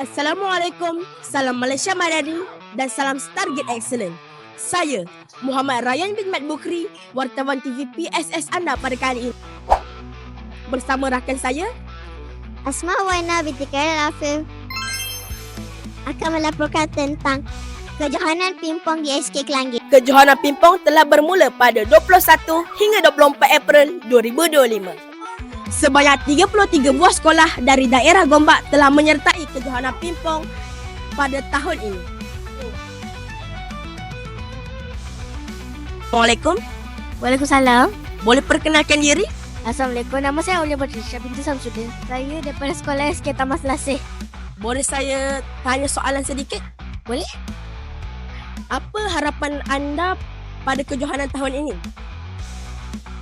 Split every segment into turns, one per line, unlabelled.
Assalamualaikum, salam Malaysia Madani dan salam Stargate Excellent. Saya Muhammad Ryan bin Mat Bukri, wartawan TV PSS anda pada kali ini. Bersama rakan saya,
Asma Waina binti Khairul Afif akan melaporkan tentang kejohanan pimpong di SK Kelangit.
kejohanan pingpong telah bermula pada 21 hingga 24 April 2025. Sebanyak 33 buah sekolah dari daerah Gombak telah menyertai kejohanan pingpong pada tahun ini. Assalamualaikum.
Waalaikumsalam.
Boleh perkenalkan diri?
Assalamualaikum. Nama saya Aulia Patricia binti Samsudin. Saya daripada sekolah SK Tamas Lasih.
Boleh saya tanya soalan sedikit?
Boleh?
Apa harapan anda pada kejohanan tahun ini?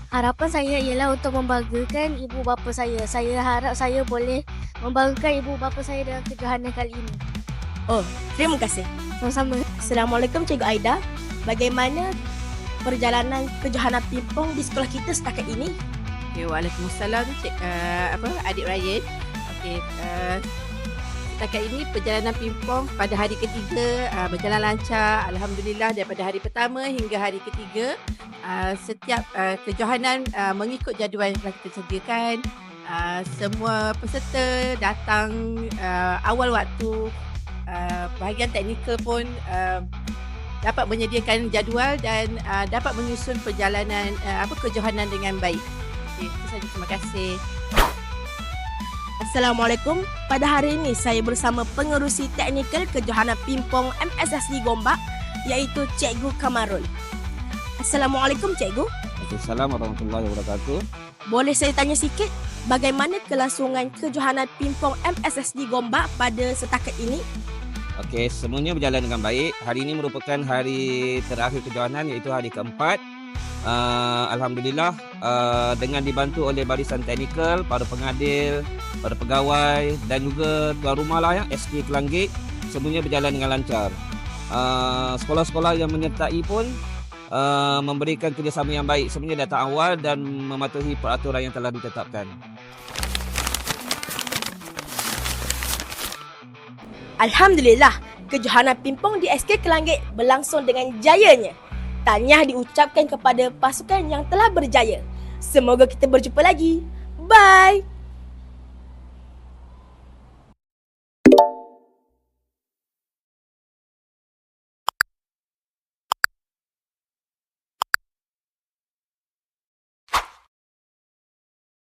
Harapan saya ialah untuk membanggakan ibu bapa saya. Saya harap saya boleh membanggakan ibu bapa saya dalam kejohanan kali ini.
Terima kasih.
Sama-sama.
Assalamualaikum Cikgu Aida. Bagaimana perjalanan kejohanan pingpong di sekolah kita setakat ini?
Okay, Waalaikumsalam cik, uh, apa adik Ryan. Okey, uh, setakat ini perjalanan pingpong pada hari ketiga uh, berjalan lancar. Alhamdulillah daripada hari pertama hingga hari ketiga uh, setiap uh, kejohanan uh, mengikut jadual yang telah kita sediakan. Uh, semua peserta datang uh, awal waktu. Uh, bahagian teknikal pun uh, dapat menyediakan jadual dan uh, dapat menyusun perjalanan uh, apa kejohanan dengan baik. Okay, itu saja. Terima kasih.
Assalamualaikum. Pada hari ini saya bersama pengerusi teknikal kejohanan pingpong MSSD Gombak iaitu Cikgu Kamarul. Assalamualaikum Cikgu.
Waalaikumsalam warahmatullahi wabarakatuh.
Boleh saya tanya sikit bagaimana kelangsungan kejohanan pingpong MSSD Gombak pada setakat ini?
Okey, semuanya berjalan dengan baik. Hari ini merupakan hari terakhir kejohanan iaitu hari keempat. Uh, Alhamdulillah uh, dengan dibantu oleh barisan teknikal, para pengadil, para pegawai dan juga tuan rumah lah ya, SK Kelanggit semuanya berjalan dengan lancar. Uh, sekolah-sekolah yang menyertai pun uh, memberikan kerjasama yang baik semuanya datang awal dan mematuhi peraturan yang telah ditetapkan.
Alhamdulillah, kejohanan pingpong di SK Kelanggit berlangsung dengan jayanya. Tahniah diucapkan kepada pasukan yang telah berjaya. Semoga kita berjumpa lagi. Bye.